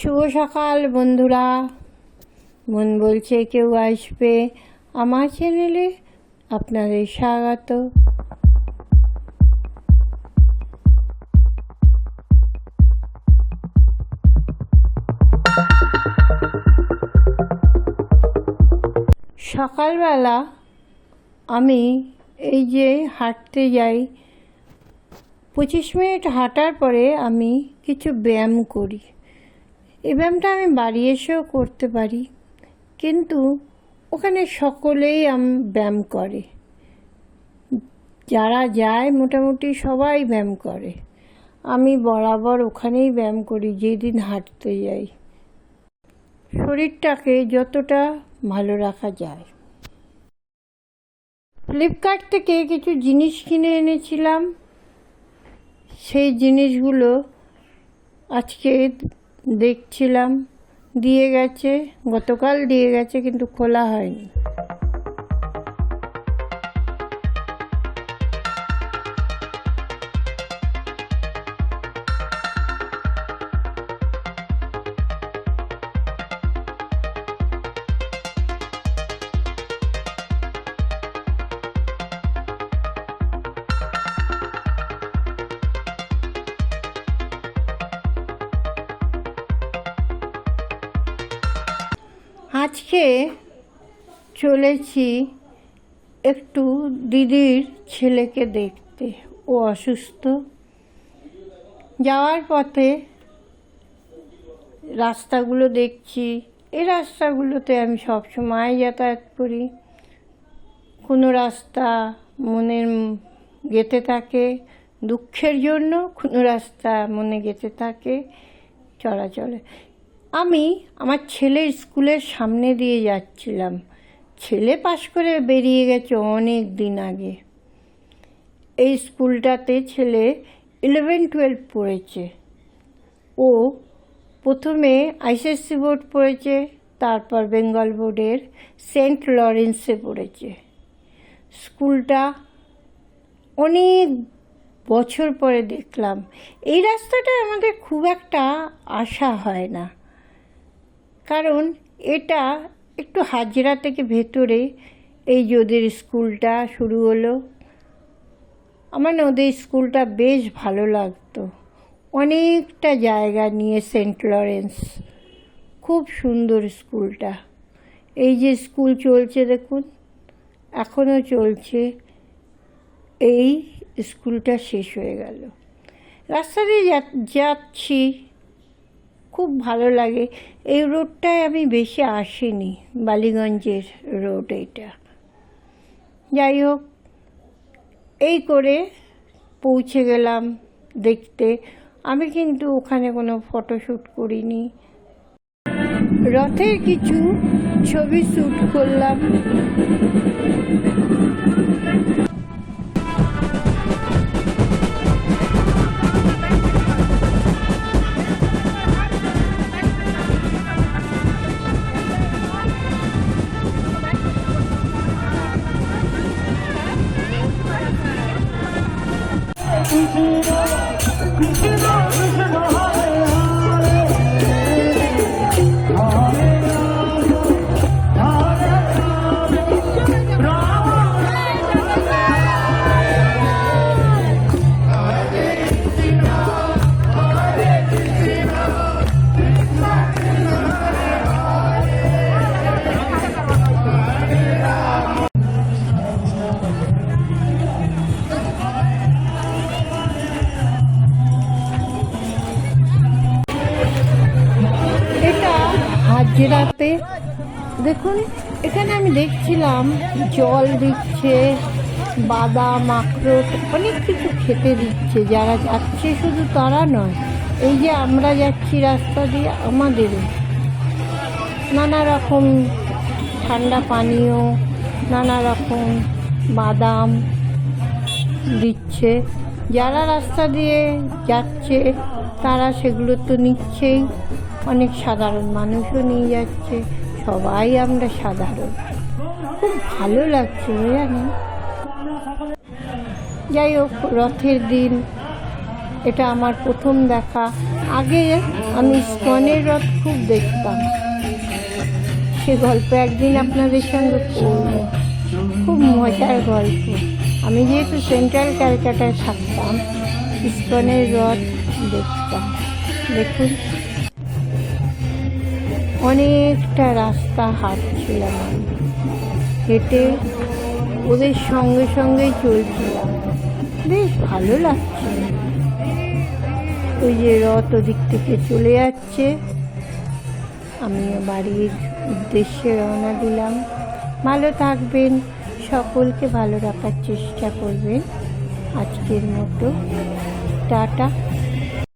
শুভ সকাল, বন্ধুরা। মন বলছে কেউ আসবে আমার চ্যানেলে, আপনাদের স্বাগত। সকালবেলা আমি এই যে হাঁটতে যাই, পঁচিশ মিনিট হাঁটার পরে আমি কিছু ব্যায়াম করি। এই ব্যায়ামটা আমি বাড়ি এসেও করতে পারি। কিন্তু ওখানে সকলেই ব্যায়াম করে। যারা যায় মোটামুটি সবাই ব্যায়াম করে। আমি বরাবর ওখানেই ব্যায়াম করি, যেদিন হাঁটতে যাই। শরীরটাকে যতটা ভালো রাখা যায়। ফ্লিপকার্ট থেকে কিছু জিনিস কিনে এনেছিলাম। সেই জিনিসগুলো আজকে দেখছিলাম দিয়ে গেছে গতকাল দিয়ে গেছে কিন্তু খোলা হয়নি। আজকে চলেছি একটু দিদির ছেলেকে দেখতে। ও অসুস্থ। যাওয়ার পথে রাস্তাগুলো দেখছি। এই রাস্তাগুলোতে আমি সব সময় যাতায়াত করি। কোনো রাস্তা মনের গেতে থাকে। দুঃখের জন্য কোনো রাস্তা মনে গেতে থাকে। চলাচলে আমি আমার ছেলের স্কুলের সামনে দিয়ে যাচ্ছিলাম। ছেলে পাশ করে বেরিয়ে গেছে অনেক দিন আগে। এই স্কুলটাতে ছেলে ইলেভেন টুয়েলভ পড়েছে। ও প্রথমে আইসিএসসি বোর্ড পড়েছে, তারপর বেঙ্গল বোর্ডের সেন্ট লরেন্সে পড়েছে। স্কুলটা অনেক বছর পরে দেখলাম। এই রাস্তাটা আমাদের খুব একটা আশা হয় না। কারণ এটা একটু হাজরা থেকে ভেতরে এই যে ওদের স্কুলটা শুরু হলো। আমার না ওদের স্কুলটা বেশ ভালো লাগতো। অনেকটা জায়গা নিয়ে সেন্ট লরেন্স। খুব সুন্দর স্কুলটা। এই যে স্কুল চলছে দেখুন, এখনও চলছে। এই স্কুলটা শেষ হয়ে গেল। রাস্তা দিয়ে যাচ্ছি। খুব ভালো লাগে। এই রোডটায় আমি বেশি আসিনি, বালিগঞ্জের রোড এইটা। যাই হোক, এই করে পৌঁছে গেলাম দেখতে। আমি কিন্তু ওখানে কোনো ফটোশ্যুট করিনি। রথের কিছু ছবি শ্যুট করলাম। Cuba. হাজরাতে দেখুন, এখানে আমি দেখছিলাম, জল দিচ্ছে, বাদাম, আখরোট, অনেক কিছু খেতে দিচ্ছে। যারা যাচ্ছে শুধু তারা নয়, এই যে আমরা যাচ্ছি রাস্তা দিয়ে, আমাদেরও। নানা রকম ঠান্ডা পানীয়, নানা রকম বাদাম দিচ্ছে। যারা রাস্তা দিয়ে যাচ্ছে, তারা সেগুলো তো নিচ্ছেই। অনেক সাধারণ মানুষও নিয়ে যাচ্ছে, সবাই আমরা সাধারণ। খুব ভালো লাগছে জানেন যাই হোক, রথের দিন, এটা আমার প্রথম দেখা। আগে আমি স্কনের রথ খুব দেখতাম। সে গল্প একদিন আপনাদের সঙ্গে করব। খুব মজার গল্প। আমি যেহেতু সেন্ট্রাল ক্যালকাটায় থাকতাম ইস্কনের রথ দেখতাম। দেখুন। অনেকটা রাস্তা হাঁটছিলাম হেঁটে ওদের সঙ্গে সঙ্গেই চলছিলাম। বেশ ভালো লাগছে। ওই যে রথ ওদিক থেকে চলে যাচ্ছে। আমি বাড়ির উদ্দেশ্যে রওনা দিলাম। ভালো থাকবেন। সকলকে ভালো রাখার চেষ্টা করবেন। আজকের মতো। টাটা।